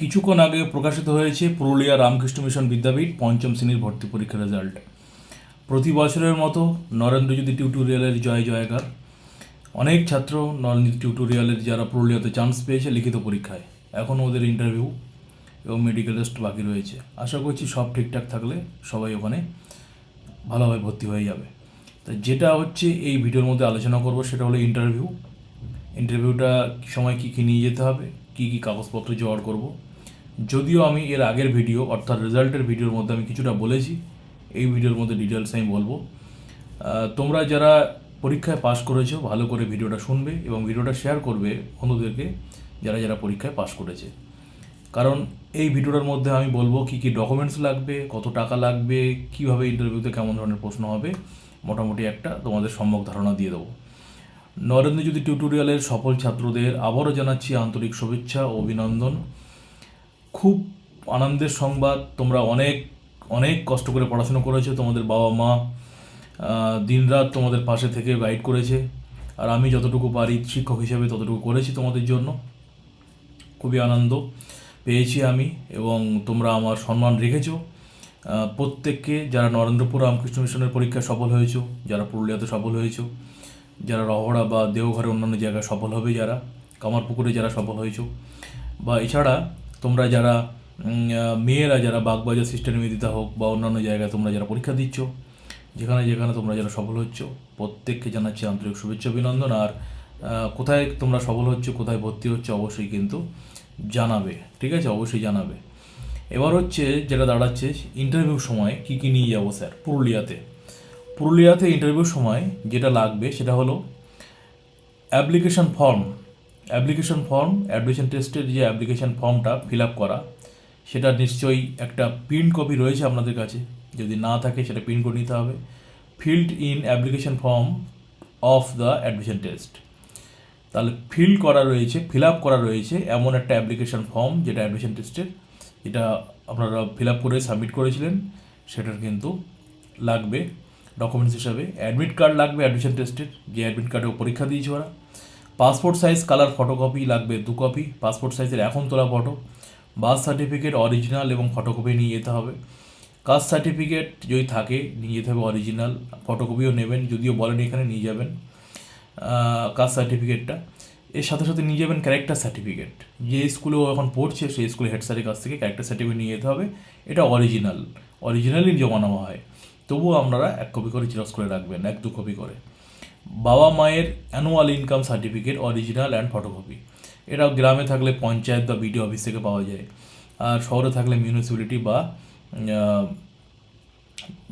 কিছুক্ষণ আগে প্রকাশিত হয়েছে পুরুলিয়া রামকৃষ্ণ মিশন বিদ্যাপীঠ পঞ্চম শ্রেণির ভর্তি পরীক্ষার রেজাল্ট প্রতি বছরের মতো নরেন্দ্র যদি টিউটোরিয়ালের জয় জয়কার। অনেক ছাত্র নরেন্দ্র টিউটোরিয়ালের যারা পুরুলিয়াতে চান্স পেয়েছে লিখিত পরীক্ষায়। এখন ওদের ইন্টারভিউ এবং মেডিকেল টেস্ট বাকি রয়েছে। আশা করছি সব ঠিকঠাক থাকলে সবাই ওখানে ভালোভাবে ভর্তি হয়ে যাবে। তা যেটা হচ্ছে এই ভিডিওর মধ্যে আলোচনা করব সেটা হলো ইন্টারভিউ ইন্টারভিউটা সময় কী কী নিয়ে যেতে হবে, কী কী কাগজপত্র জোগাড় করব যদিও আমি এর আগের ভিডিও অর্থাৎ রেজাল্টের ভিডিওর মধ্যে আমি কিছুটা বলেছি, এই ভিডিওর মধ্যে ডিটেলস আমি বলব। তোমরা যারা পরীক্ষায় পাশ করেছ, ভালো করে ভিডিওটা শুনবে এবং ভিডিওটা শেয়ার করবে বন্ধুদেরকে যারা যারা পরীক্ষায় পাশ করেছে। কারণ এই ভিডিওটার মধ্যে আমি বলব কী কী ডকুমেন্টস লাগবে, কত টাকা লাগবে, কীভাবে ইন্টারভিউতে কেমন ধরনের প্রশ্ন হবে, মোটামুটি একটা তোমাদের সম্যক ধারণা দিয়ে দেবো। নরেন্দ্র যদি টিউটোরিয়ালের সফল ছাত্রদের আবারও জানাচ্ছি আন্তরিক শুভেচ্ছা অভিনন্দন। খুব আনন্দের সংবাদ। তোমরা অনেক অনেক কষ্ট করে পড়াশুনো করেছ। তোমাদের বাবা মা দিনরাত তোমাদের পাশে থেকে গাইড করেছে। আর আমি যতটুকু পারি শিক্ষক হিসেবে ততটুকু করেছি তোমাদের জন্য। খুবই আনন্দ পেয়েছি আমি এবং তোমরা আমার সম্মান রেখেছো। প্রত্যেককে যারা নরেন্দ্রপুর রামকৃষ্ণ মিশনের পরীক্ষায় সফল হয়েছো, যারা পুরুলিয়াতে সফল হয়েছো, যারা রহড়া বা দেওঘরে অন্যান্য জায়গায় সফল হবে, যারা কামারপুকুরে যারা সফল হয়েছো, বা এছাড়া তোমরা যারা মেয়েরা যারা বাগবাজার সিস্টেম নিবেদিতা হোক বা অন্যান্য জায়গায় তোমরা যারা পরীক্ষা দিচ্ছ, যেখানে যেখানে তোমরা যারা সফল হচ্ছ, প্রত্যেককে জানাচ্ছি আন্তরিক শুভেচ্ছা, অভিনন্দন। আর কোথায় তোমরা সফল হচ্ছ, কোথায় ভর্তি হচ্ছে, অবশ্যই কিন্তু জানাবে, ঠিক আছে? অবশ্যই জানাবে। এবার হচ্ছে যেটা দাঁড়াচ্ছে ইন্টারভিউ সময় কি কি নিয়ে যাব স্যার? পুরুলিয়াতে। পুরুলিয়াতে ইন্টারভিউর সময় যেটা লাগবে সেটা হলো application form application form admission টেস্টের যে অ্যাপ্লিকেশন ফর্মটা ফিল আপ করা, সেটা নিশ্চয়ই একটা প্রিন্ট কপি রয়েছে আপনাদের কাছে। যদি না থাকে, সেটা প্রিন্ট করে নিতে হবে। Filled in application form of the admission test. তাহলে ফিল করা রয়েছে ফিল আপ করা রয়েছে এমন একটা অ্যাপ্লিকেশন ফর্ম যেটা অ্যাডমিশন টেস্টের, যেটা আপনারা ফিল আপ করে সাবমিট করেছিলেন, সেটার কিন্তু লাগবে, ডকুমেন্টস হিসাবে। অ্যাডমিট কার্ড লাগবে অ্যাডমিশন টেস্টের, যে অ্যাডমিট কার্ডে পরীক্ষা দিয়েছে ওরা। পাসপোর্ট সাইজ কালার ফটোকপি লাগবে দু কপি পাসপোর্ট সাইজের এখন তোলা ফটো বার্থ সার্টিফিকেট অরিজিনাল এবং ফটোকপি নিয়ে যেতে হবে। কাস্ট সার্টিফিকেট যদি থাকে, নিয়ে যেতে হবে অরিজিনাল ফটোকপিও নেবেন, যদিও বলেন এখানে নিয়ে যাবেন কাস্ট সার্টিফিকেটটা এর সাথে সাথে নিয়ে যাবেন ক্যারেক্টার সার্টিফিকেট যে স্কুলে ও এখন পড়ছে, সেই স্কুলে হেড স্যারের কাছ থেকে ক্যারেক্টার সার্টিফিকেট নিয়ে যেতে হবে। এটা অরিজিনাল অরিজিনালই জমা নেওয়া হয়। তবুও আপনারা এক কপি করে জিরক্স করে রাখবেন, এক, দু কপি করে। বাবা মায়ের annual income certificate original and photocopy এটা গ্রামে থাকলে পঞ্চায়েত বা বিডিও অফিস থেকে পাওয়া যায়। আর শহরে থাকলে মিউনিসিপ্যালিটি বা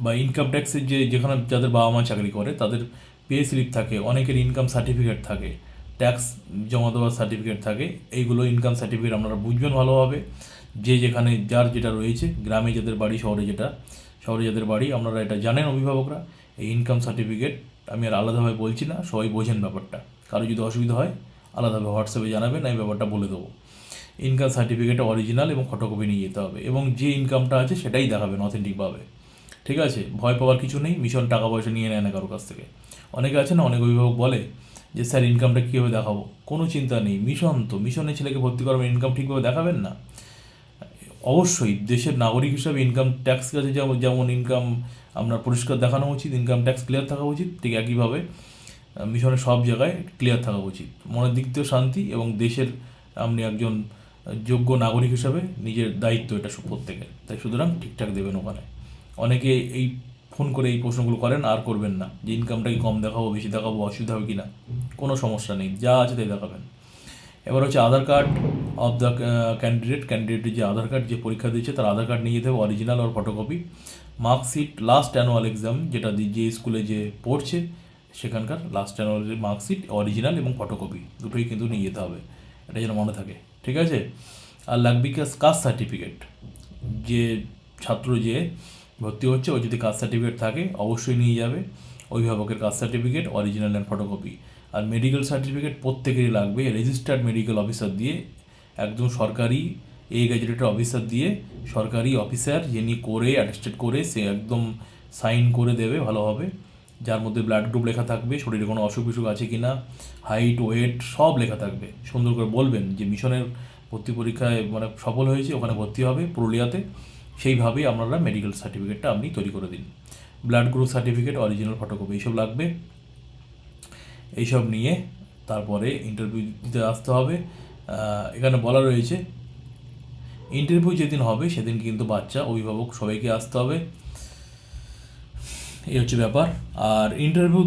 বা ইনকাম ট্যাক্সের যে, যেখানে যাদের বাবা মা চাকরি করে, তাদের পে স্লিপ থাকে, অনেকের ইনকাম সার্টিফিকেট থাকে ট্যাক্স জমা দেওয়ার সার্টিফিকেট থাকে, এইগুলো ইনকাম সার্টিফিকেট আপনারা বুঝবেন ভালোভাবে। যে যেখানে, যার যেটা রয়েছে, গ্রামে যাদের বাড়ি, শহরে যেটা, শহরে যাদের বাড়ি, আপনারা এটা জানেন অভিভাবকরা, এই ইনকাম সার্টিফিকেট আমি আর আলাদাভাবে বলছি না, সবাই বোঝেন ব্যাপারটা। কারও যদি অসুবিধা হয়, আলাদাভাবে হোয়াটসঅ্যাপে জানাবেন, আমি ব্যাপারটা বলে দেবো। ইনকাম সার্টিফিকেট অরিজিনাল এবং ফটোকপি নিয়ে যেতে হবে এবং যে ইনকামটা আছে সেটাই দেখাবেন অথেন্টিকভাবে ঠিক আছে? ভয় পাওয়ার কিছু নেই মিশন টাকা পয়সা নিয়ে নেয় না কারোর কাছ থেকে। অনেকে আছে না অনেক অভিভাবক বলে যে, স্যার ইনকামটা কীভাবে দেখাবো? কোনো চিন্তা নেই, মিশন তো। মিশনে ছেলেকে ভর্তি করাবেন ইনকাম ঠিকভাবে দেখাবেন না। অবশ্যই দেশের নাগরিক হিসাবে ইনকাম ট্যাক্স কাছে যেমন যেমন ইনকাম আপনার পরিষ্কার দেখানো উচিত ইনকাম ট্যাক্স ক্লিয়ার থাকা উচিত, ঠিক একইভাবে মিশনের সব জায়গায় ক্লিয়ার থাকা উচিত। মনের দিক থেকেও শান্তি এবং দেশের আপনি একজন যোগ্য নাগরিক হিসাবে নিজের দায়িত্ব এটা প্রত্যেকের। তাই সুতরাং ঠিকঠাক দেবেন ওখানে। অনেকে এই ফোন করে এই প্রশ্নগুলো করেন, আর করবেন না, যে ইনকামটা কি কম দেখাবো, বেশি দেখাবো, অসুবিধা হবে কি না কোনো সমস্যা নেই, যা আছে তাই দেখাবেন। এবার হচ্ছে Aadhaar card of the candidate ক্যান্ডিডেটের যে আধার কার্ড, যে পরীক্ষা দিয়েছে, তার আধার কার্ড নিয়ে যেতে হবে অরিজিনাল আর photocopy marksheet last annual exam যেটা যে স্কুলে যে পড়ছে, সেখানকার লাস্ট অ্যানুয়াল মার্কশিট অরিজিনাল এবং ফটোকপি দুটোই কিন্তু নিয়ে যেতে হবে। এটা যেন মনে থাকে, ঠিক আছে? আর লাগবে কাস্ট সার্টিফিকেট যে ছাত্র যে ভর্তি হচ্ছে, ও যদি কাস্ট সার্টিফিকেট থাকে, অবশ্যই নিয়ে যাবে। অভিভাবকের caste certificate original and photocopy R medical certificate প্রত্যেকেরই লাগবে। রেজিস্টার্ড মেডিকেল অফিসার দিয়ে একদম সরকারি এ গ্যাজেটেড অফিসার দিয়ে সরকারি অফিসার যিনি করে অ্যাটেস্টেড করে, সে একদম সাইন করে দেবে ভালোভাবে। যার মধ্যে ব্লাড গ্রুপ লেখা থাকবে, শরীরে কোনো অসুখ বিসুখ আছে কি না হাইট ওয়েট সব লেখা থাকবে। সুন্দর করে বলবেন যে মিশনের ভর্তি পরীক্ষায় মানে সফল হয়েছে, ওখানে ভর্তি হবে পুরুলিয়াতে। সেইভাবেই আপনারা মেডিকেল সার্টিফিকেটটা আপনি তৈরি করে দিন। Blood group certificate original photocopy এইসব লাগবে। এইসব নিয়ে তারপরে ইন্টারভিউ দিতে আসতে হবে। এখানে বলা রয়েছে ইন্টারভিউ যেদিন হবে সেদিন কিন্তু বাচ্চা, অভিভাবক সবাইকে আসতে হবে। এই হচ্ছে ব্যাপার। আর ইন্টারভিউ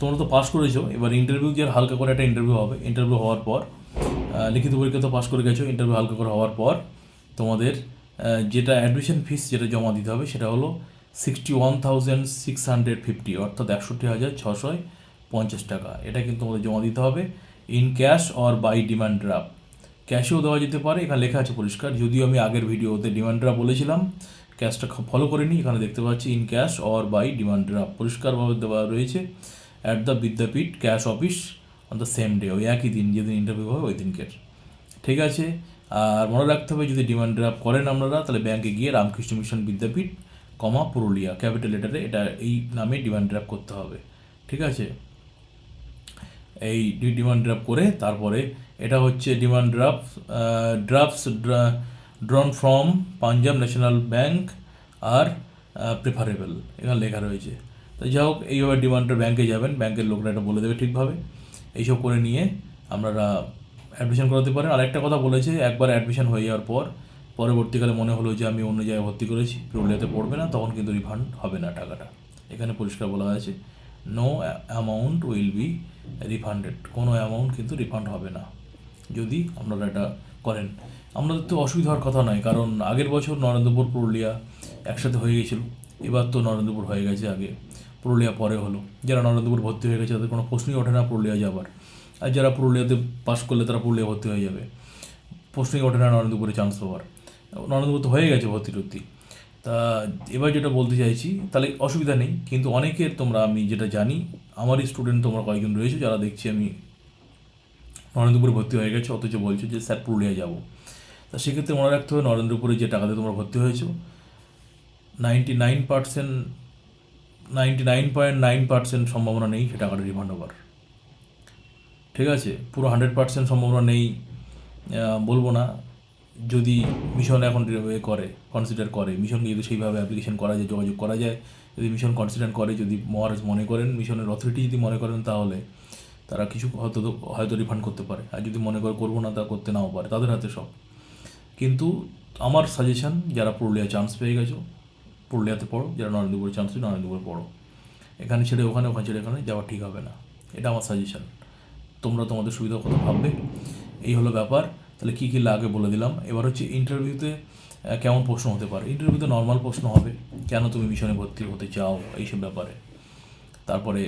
তোমরা তো পাস করেছ, এবার ইন্টারভিউ যে হালকা করে একটা ইন্টারভিউ হবে ইন্টারভিউ হওয়ার পর লিখিত পরীক্ষা তো পাস করে গেছো ইন্টারভিউ হালকা করে হওয়ার পর, তোমাদের যেটা অ্যাডমিশন ফিস যেটা জমা দিতে হবে, সেটা হলো sixty one thousand six hundred fifty অর্থাৎ একষট্টি হাজার ছশো পঞ্চাশ টাকা। এটা কিন্তু তোমাদের জমা দিতে হবে in cash or by demand draft ক্যাশেও দেওয়া যেতে পারে, এখানে লেখা আছে পরিষ্কার, যদিও আমি আগের ভিডিওতে ডিমান্ড ড্রাফট বলেছিলাম ক্যাশটা ফলো করিনি এখানে দেখতে পাচ্ছি in cash or by demand draft পরিষ্কারভাবে দেওয়া রয়েছে at the Vidyapith cash office on the same day ওই একই দিন, যেদিন ইন্টারভিউ হবে ওই দিনকের। ঠিক আছে? আর মনে রাখতে হবে, যদি ডিমান্ড ড্রাফট করেন আপনারা, তাহলে ব্যাংকে গিয়ে Ramakrishna mission Vidyapith comma Purulia capital লেটারে এটা, এই নামে ডিমান্ড ড্রাফট করতে হবে। ঠিক আছে? এই ডিমান্ড ড্রাফট করে, তারপরে এটা হচ্ছে demand draft drafts drawn from Punjab national bank R preferable এখানে লেখা রয়েছে। তো যাই হোক, এইভাবে ডিমান্ডটা ব্যাংকে যাবেন ব্যাংকের লোকরা এটা বলে দেবে ঠিকভাবে। এইসব করে নিয়ে আপনারা অ্যাডমিশন করাতে পারেন। আরেকটা কথা বলেছে, একবার অ্যাডমিশন হয়ে যাওয়ার পর, পরবর্তীকালে মনে হলো যে আমি অন্য জায়গায় ভর্তি করেছি, পুরুলিয়াতে পড়বে না, তখন কিন্তু রিফান্ড হবে না টাকাটা। এখানে পরিষ্কার বলা হয়েছে। No amount will be refunded কোনো অ্যামাউন্ট কিন্তু রিফান্ড হবে না। যদি আপনারা এটা করেন। আপনাদের তো অসুবিধা হওয়ার কথা নয়, কারণ আগের বছর নরেন্দ্রপুর পুরুলিয়া একসাথে হয়ে গেছিল, এবার তো নরেন্দ্রপুর হয়ে গেছে আগে, পুরুলিয়া পরে হলো। যারা নরেন্দ্রপুর ভর্তি হয়ে গেছে, তাদের কোনো প্রশ্নই ওঠে না পুরুলিয়া যাবার। আর যারা পুরুলিয়াতে পাস করলে তারা পুরুলিয়া ভর্তি হয়ে যাবে। প্রশ্নই ওঠে না নরেন্দ্রপুরে চান্স পাওয়ার। নরেন্দ্রপুর তো হয়ে গেছে ভর্তি টর্তি। তা এবার যেটা বলতে চাইছি, তাহলে অসুবিধা নেই, কিন্তু অনেকের তোমরা, আমি যেটা জানি, আমারই স্টুডেন্ট তোমরা কয়েকজন রয়েছে, যারা দেখছি আমি নরেন্দ্রপুরে ভর্তি হয়ে গেছে, অথচ বলছো যে, স্যার, পুরুলিয়া যাব। তা সেক্ষেত্রে মনে রাখতে হবে, নরেন্দ্রপুরে যে টাকাতে তোমরা ভর্তি হয়েছো ninety nine percent ninety nine point nine percent সম্ভাবনা নেই সে টাকাটা রিফান্ড হবার। ঠিক আছে? পুরো হান্ড্রেড পার্সেন্ট সম্ভাবনা নেই বলব না। যদি মিশন এখন এ করে কনসিডার করে মিশনকে যদি সেইভাবে অ্যাপ্লিকেশন করা যায়, যোগাযোগ করা যায়, যদি মিশন কনসিডার করে, যদি মহারাজ মনে করেন মিশনের অথরিটি যদি মনে করেন তাহলে তারা কিছু হয়তো হয়তো রিফান্ড করতে পারে। আর যদি মনে করে করব না তা করতে নাও পারে, তাদের হাতে সব। কিন্তু আমার সাজেশন যারা পুরুলিয়া চান্স পেয়ে গেছো, পুরুলিয়াতে পড়ো, যারা নরেন্দ্রপুরে চান্স পেয়ে নরেন্দ্রপুরে পড়ো। এখানে ছেড়ে ওখানে ওখানে ছেড়ে এখানে যাওয়া ঠিক হবে না। এটা আমার সাজেশন তোমরা তোমাদের সুবিধা কথা ভাববে। এই হলো ব্যাপার। তাহলে কী কী লাগে বলে দিলাম। এবার হচ্ছে ইন্টারভিউতে কেমন প্রশ্ন হতে পারে? ইন্টারভিউতে নর্মাল প্রশ্ন হবে, কেন তুমি মিশনে ভর্তি হতে চাও, এইসব ব্যাপারে। তারপরে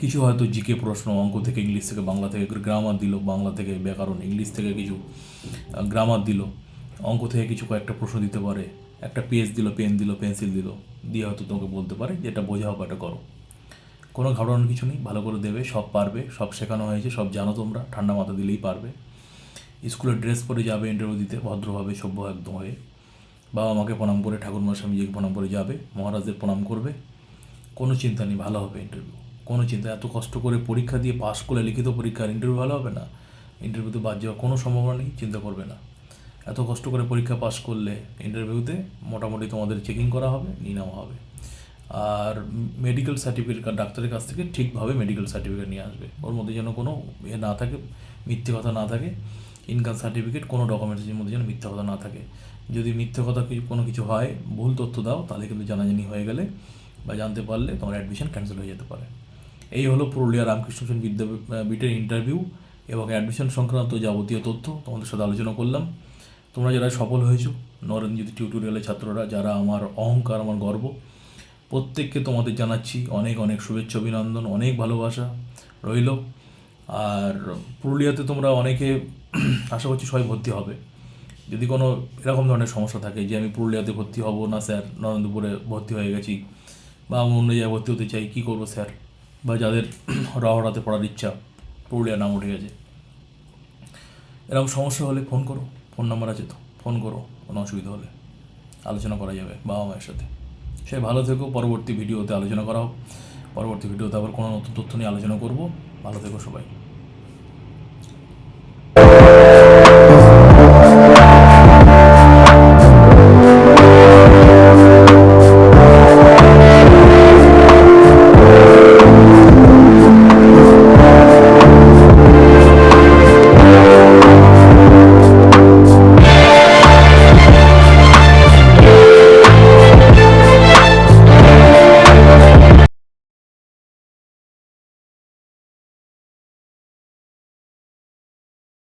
কিছু হয়তো জিকে প্রশ্ন, অঙ্ক থেকে ইংলিশ থেকে বাংলা থেকে গ্রামার দিল, বাংলা থেকে ব্যাকরণ, ইংলিশ থেকে কিছু গ্রামার দিল, অঙ্ক থেকে কিছু কয়েকটা প্রশ্ন দিতে পারে, একটা পেজ দিল পেন দিল পেন্সিল দিল, দিয়ে হয়তো তোমাকে বলতে পারে যে এটা বোঝা হোক এটা করো। কোনো ঘাবড়ানোর কিছু নেই, ভালো করে দেবে, সব পারবে, সব শেখানো হয়েছে, সব জানো তোমরা, ঠান্ডা মাথা দিলেই পারবে। স্কুলের ড্রেস পরে যাবে ইন্টারভিউ দিতে ভদ্রভাবে, সভ্য একদম হয়ে। বাবা মাকে প্রণাম করে ঠাকুরমা স্বামীজিকে প্রণাম করে যাবে, মহারাজদের প্রণাম করবে। কোনো চিন্তা নেই, ভালো হবে ইন্টারভিউ কোনো চিন্তা, এত কষ্ট করে পরীক্ষা দিয়ে পাস করলে লিখিত পরীক্ষার ইন্টারভিউ ভালো হবে না। ইন্টারভিউতে বাদ যাওয়ার কোনো সম্ভাবনা নেই, চিন্তা করবে না। এত কষ্ট করে পরীক্ষা পাস করলে ইন্টারভিউতে মোটামুটি তোমাদের চেকিং করা হবে, নিয়ে নেওয়া হবে। আর মেডিকেল সার্টিফিকেট ডাক্তারের কাছ থেকে ঠিকভাবে মেডিকেল সার্টিফিকেট নিয়ে আসবে। ওর মধ্যে যেন কোনো এ না থাকে, মিথ্যে কথা না থাকে। ইনকাম সার্টিফিকেট কোনো ডকুমেন্টসের মধ্যে যেন মিথ্যা কথা না থাকে। যদি মিথ্যে কথা কিছু, কোনো কিছু হয়, ভুল তথ্য দাও, তাহলে কিন্তু জানাজানি হয়ে গেলে বা জানতে পারলে তোমার অ্যাডমিশন ক্যান্সেল হয়ে যেতে পারে। এই হলো পুরুলিয়া রামকৃষ্ণ মিশন বিদ্যাপীঠের ইন্টারভিউ এবং অ্যাডমিশন সংক্রান্ত যাবতীয় তথ্য তোমাদের সাথে আলোচনা করলাম। তোমরা যারা সফল হয়েছো নরেন্দ্র টিউটোরিয়ালের ছাত্ররা, যারা আমার অহংকার, আমার গর্ব, প্রত্যেককে তোমাদের জানাচ্ছি অনেক অনেক শুভেচ্ছা, অভিনন্দন, অনেক ভালোবাসা রইল। আর পুরুলিয়াতে তোমরা অনেকে আশা করছি সবাই ভর্তি হবে। যদি কোনো এরকম ধরনের সমস্যা থাকে যে আমি পুরুলিয়াতে ভর্তি হব না স্যার, নরেন্দ্রপুরে ভর্তি হয়ে গেছি, বা আমি অন্য জায়গায় ভর্তি হতে চাই, কী করব স্যার? বা যাদের রহরাতে পড়ার ইচ্ছা পুরুলিয়া নাম উঠে গেছে। এরকম সমস্যা হলে ফোন করো, ফোন নাম্বার আছে তো, ফোন করো, কোনো অসুবিধা হলে। আলোচনা করা যাবে বাবা মায়ের সাথে। সে ভালো থেকো, পরবর্তী ভিডিওতে আলোচনা করা হোক। পরবর্তী ভিডিওতে আবার কোনো নতুন তথ্য নিয়ে আলোচনা করব। ভালো থেকো সবাই।